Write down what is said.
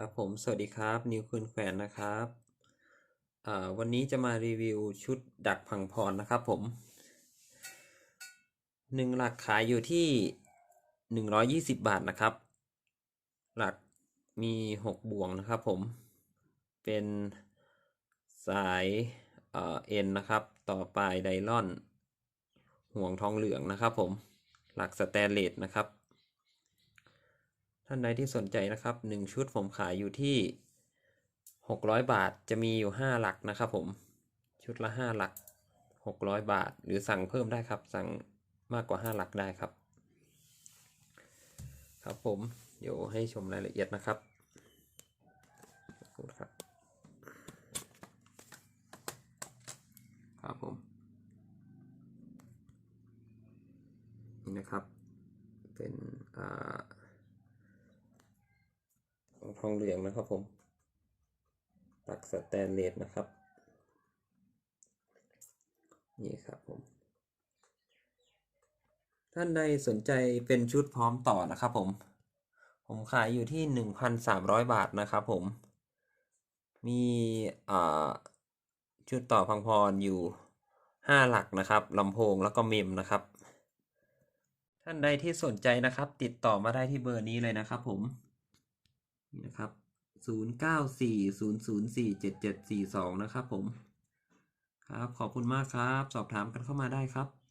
ครับผม สวัสดีครับ นิวคืนแขวนนะครับอ่าวันนี้จะมารีวิวชุดดักพังพรนะครับผมหนึ่งหลักขายอยู่ที่หนึ่งร้อยยี่สิบบาทนะครับ หลักมีหกบ่วงนะครับผม เป็นสายเอ่อเอ็นนะครับ ต่อปลายไดลอน ห่วงทองเหลืองนะครับผม หลักสแตนเลสนะครับ ท่านใดที่สนใจนะครับหนึ่งชุดผมขายอยู่ที่หกร้อยบาทจะมีอยู่ห้าหลักนะครับผม ชุดละห้าหลักหกร้อยบาท หรือสั่งเพิ่มได้ครับ สั่งมากกว่าห้าหลักได้ครับ ครับผม เดี๋ยวให้ชมรายละเอียดนะครับครับ ครับผมนี่นะครับ เป็นอ่า ทองเหลืองนะครับผม ตักสแตนเลสนะครับ นี่ครับผม ท่านใดสนใจเป็นชุดพร้อมต่อนะครับผม ผมขายอยู่ที่หนึ่งพันสามร้อยบาทนะครับผม มีชุดต่อพังพรอยู่ห้าหลักนะครับลำโพงแล้วก็เมมนะครับท่านใดที่สนใจนะครับ ติดต่อมาได้ที่เบอร์นี้เลยนะครับผม นะครับศูนย์เก้าสี่ศูนย์ศูนย์สี่เจ็ดเจ็ดสี่สองนะครับผม ครับ ขอบคุณมากครับ สอบถามกันเข้ามาได้ครับ